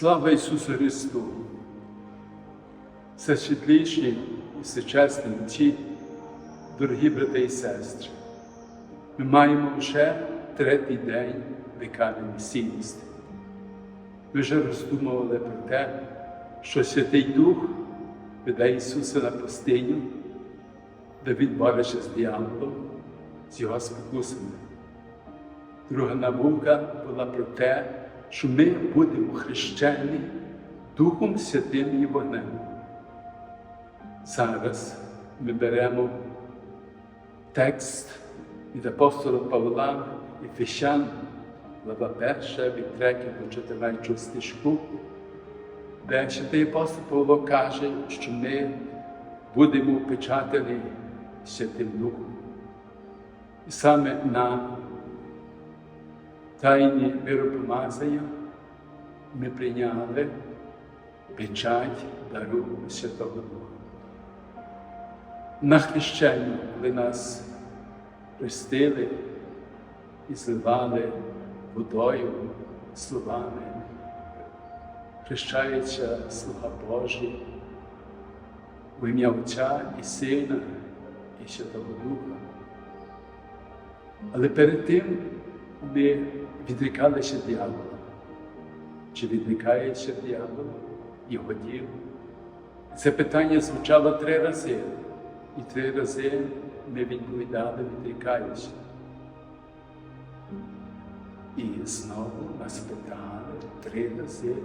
Слава Ісусу Христу! Все світліші і всечесні ті, дорогі брати і сестри, ми маємо вже третій день вікарної місійності. Ми вже роздумували про те, що Святий Дух веде Ісуса на пустиню, де Він бореться з дияволом, з його спокусами. Друга наука була про те, що ми будемо хрещені Духом Святим і вогнем. Зараз ми беремо текст від апостола Павла і Фіщан, глава 1, від 3 до 14 стишку, де святий апостол Павло каже, що ми будемо опечатані Святим Духом. І саме на тайні миропомазання ми прийняли печать дару Святого Духа. На хрещенні, коли нас хрестили і зливали водою, словами, хрещається Слуга Божий в ім'я Отця і Сина і Святого Духа. Але перед тим ми відрікалися дьявола. Чи відрікається дьявол його діло? Це питання звучало три рази, і три рази ми відповідали, відрікаюся. І знову нас питали три рази,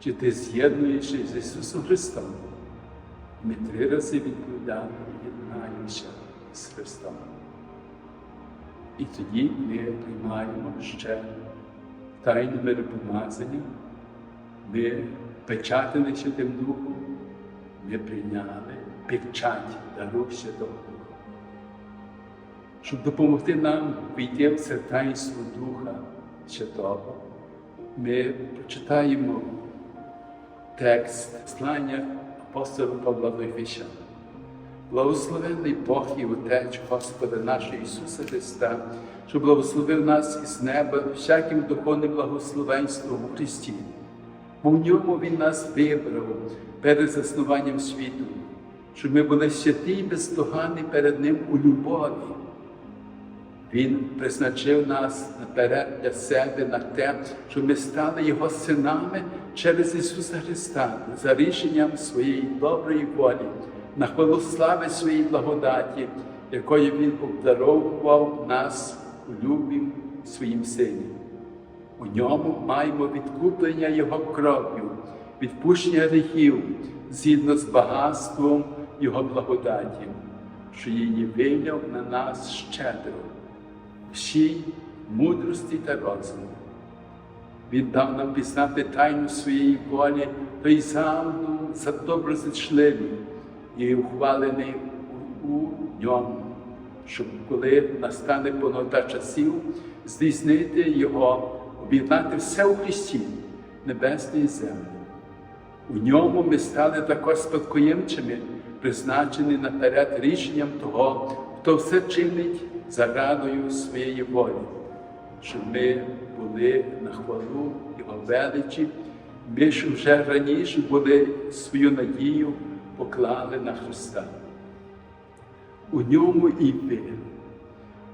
чи ти з'єднуєшся з Ісусом Христом? Ми три рази відповідали, єднаємося з Христом. І тоді ми приймаємо ще тайну миропомазання, ми печатали Святим Духом, ми прийняли печать дару Святого Духа. Щоб допомогти нам війти в це таїнство Духа Святого, ми прочитаємо текст слання апостола Павла до Ефесян. Благословенний Бог і Отець Господа нашого Ісуса Христа, що благословив нас із неба всяким духовним благословенством у Христі. Бо в ньому Він нас вибрав перед заснуванням світу, щоб ми були святі і бездоганні перед Ним у любові. Він призначив нас наперед для себе на те, щоб ми стали Його синами через Ісуса Христа за рішенням своєї доброї волі на хвалу слави своїй благодаті, якою Він обдаровував нас у любі своїм сині. У ньому маємо відкуплення Його кров'ю, відпущення гріхів згідно з багатством Його благодаті, що її виляв на нас щедро, всій мудрості та розуму. Він дав нам пізнати тайну своєї волі, той задум за доброзичливі і ухвалений у, ньому, щоб коли настане повнота часів, здійснити Його, об'єднати все у Христі, небесне і землі. У ньому ми стали також спадкоємцями, призначені наперед рішенням того, хто все чинить зарадою своєї волі, щоб ми були на хвалу Його величі, ми що вже раніше були свою надію поклали на Христа. У ньому і ви,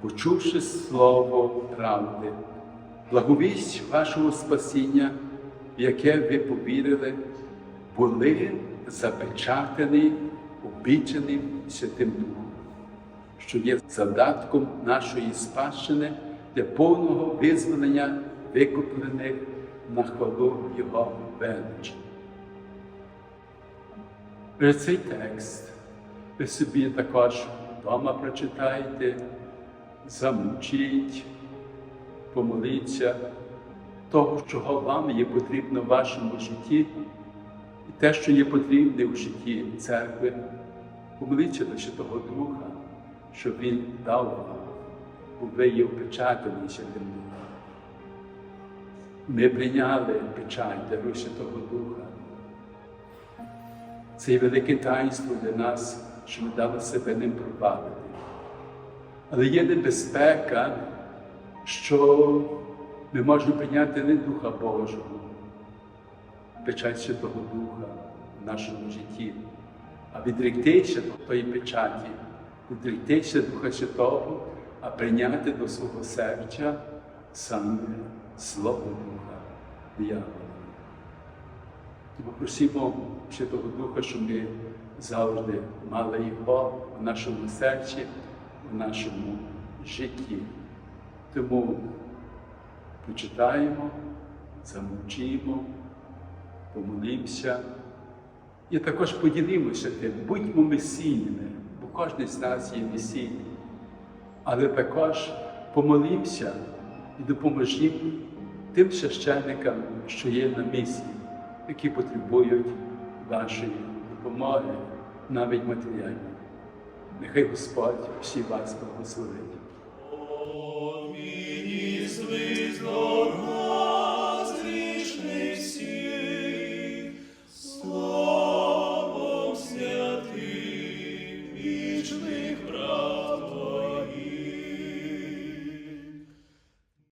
почувши слово правди, благовість вашого спасіння, в яке ви повірили, були запечатані обіченим Святим Духом, що є задатком нашої спадщини для повного визволення викуплених на хвалу Його величі. Цей текст ви собі також вдома прочитайте, замучіть, помоліться того, чого вам є потрібно в вашому житті, і те, що є потрібне в житті церкви, помоліться до Святого Духа, щоб Він дав вам, бо ви є впечатані Святим Духом. Ми прийняли печать дару Святого Духа. Це є велике таїнство для нас, що ми дали себе ним пробавити. Але є небезпека, що ми можемо прийняти не Духа Божого, печать Святого Духа в нашому житті, а відректися до тої печаті, відректися Духа Святого, а прийняти до свого серця саме Слово Духа диявола. Тому просимо Святого Духа, щоб ми завжди мали його в нашому серці, в нашому житті. Тому почитаємо, замовчимо, помолимося і також поділимося тим, будьмо месійними, бо кожен з нас є месійний. Але також помолимося і допоможімо тим священникам, що є на місії, які потребують вашої допомоги, навіть матеріальної. Нехай Господь всі вас благословить.